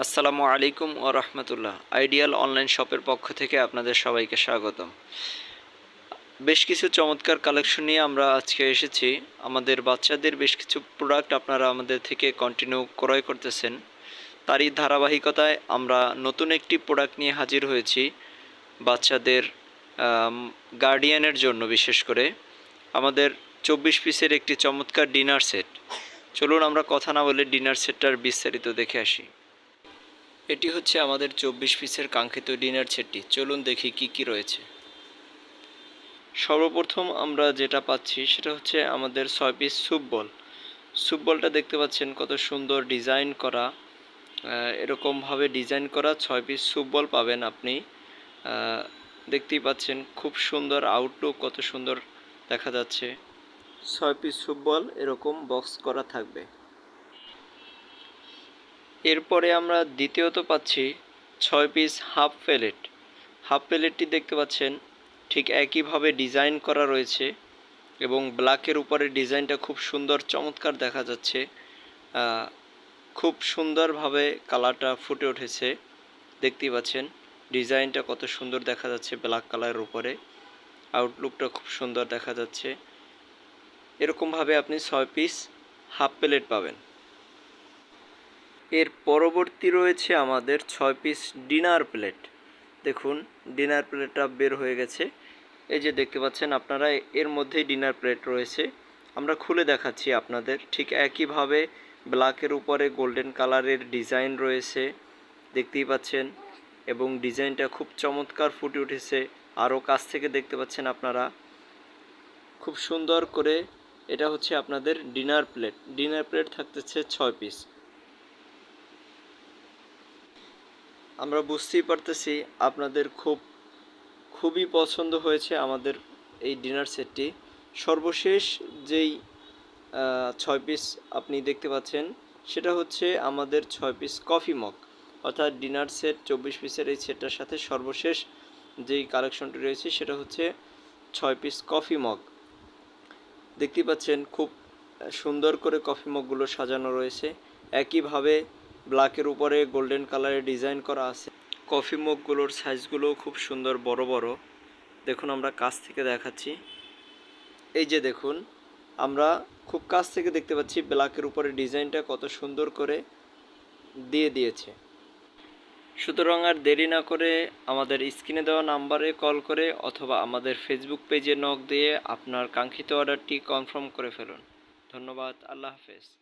আসসালামু আলাইকুম ও রহমতুল্লাহ। Ideal online শপের পক্ষ থেকে আপনাদের সবাইকে স্বাগতম। বেশ কিছু চমৎকার কালেকশন নিয়ে আমরা আজকে এসেছি। আমাদের বাচ্চাদের বেশ কিছু প্রোডাক্ট আপনারা আমাদের থেকে কন্টিনিউ ক্রয় করতেছেন। তারই ধারাবাহিকতায় আমরা নতুন একটি প্রোডাক্ট নিয়ে হাজির হয়েছি। বাচ্চাদের গার্ডিয়ানের জন্য বিশেষ করে। আমাদের চব্বিশ পিসের একটি চমৎকার ডিনার সেট চলুন আমরা কথা না বলে ডিনার সেটটার বিস্তারিত দেখে আসি। এটি হচ্ছে আমাদের চব্বিশ পিসের কাঙ্ক্ষিত ডিনার সেটটি। চলুন দেখি কি কি রয়েছে। সর্বপ্রথম আমরা যেটা পাচ্ছি সেটা হচ্ছে আমাদের ছয় পিস স্যুপ বল। স্যুপ বলটা দেখতে পাচ্ছেন কত সুন্দর ডিজাইন করা। এরকমভাবে ডিজাইন করা ছয় পিস স্যুপ বল পাবেন আপনি। দেখতেই পাচ্ছেন খুব সুন্দর আউটলুক কত সুন্দর দেখা যাচ্ছে। ছয় পিস স্যুপ বল এরকম বক্স করা থাকবে। এরপরে আমরা দ্বিতীয়ত পাচ্ছি ছয় পিস হাফ প্লেট হাফ প্লেটটি দেখতে পাচ্ছেন, ঠিক একইভাবে ডিজাইন করা রয়েছে এবং ব্ল্যাকের উপরে ডিজাইনটা খুব সুন্দর, চমৎকার দেখা যাচ্ছে। খুব সুন্দরভাবে কালারটা ফুটে উঠেছে। দেখতেই পাচ্ছেন ডিজাইনটা কত সুন্দর দেখা যাচ্ছে ব্ল্যাক কালারের উপরে। আউটলুকটা খুব সুন্দর দেখা যাচ্ছে। এরকমভাবে আপনি ছয় পিস হাফ প্লেট পাবেন। এর পরবর্তী রয়েছে আমাদের ছয় পিস ডিনার প্লেট দেখুন ডিনার প্লেটটা বের হয়ে গেছে। এই যে দেখতে পাচ্ছেন আপনারা, এর মধ্যেই ডিনার প্লেট রয়েছে। আমরা খুলে দেখাচ্ছি আপনাদের। ঠিক একইভাবে ব্ল্যাকের উপরে গোল্ডেন কালারের ডিজাইন রয়েছে। দেখতেই পাচ্ছেন, এবং ডিজাইনটা খুব চমৎকার ফুটে উঠেছে। আরও কাছ থেকে দেখতে পাচ্ছেন আপনারা। খুব সুন্দর করে এটা হচ্ছে আপনাদের ডিনার প্লেট ডিনার প্লেট থাকতেছে ছয় পিস আমরা বুঝতেই পারতেছি আপনাদের খুব, খুবই পছন্দ হয়েছে আমাদের এই ডিনার সেটটি সর্বশেষ যেই ছয় পিস আপনি দেখতে পাচ্ছেন, সেটা হচ্ছে আমাদের ছয় পিস কফি মগ অর্থাৎ ডিনার সেট চব্বিশ পিসের এই সেটটার সাথে সর্বশেষ যেই কালেকশনটি রয়েছে, সেটা হচ্ছে ছয় পিস কফি মগ দেখতেই পাচ্ছেন খুব সুন্দর করে কফি মগগুলো সাজানো রয়েছে। একইভাবে ব্ল্যাকের উপরে গোল্ডেন কালারের ডিজাইন করা আছে। কফি মগগুলোর সাইজগুলোও খুব সুন্দর, বড় বড়। দেখুন, আমরা কাছ থেকে দেখাচ্ছি। এই যে দেখুন, আমরা খুব কাছ থেকে দেখতে পাচ্ছি ব্ল্যাকের উপরে ডিজাইনটা কত সুন্দর করে দিয়ে দিয়েছে। সুতরাং আর দেরি না করে আমাদের স্ক্রিনে দেওয়া নাম্বারে কল করে অথবা আমাদের ফেসবুক পেজে নক দিয়ে আপনার কাঙ্ক্ষিত অর্ডারটি কনফার্ম করে ফেলুন। ধন্যবাদ, আল্লাহ হাফেজ।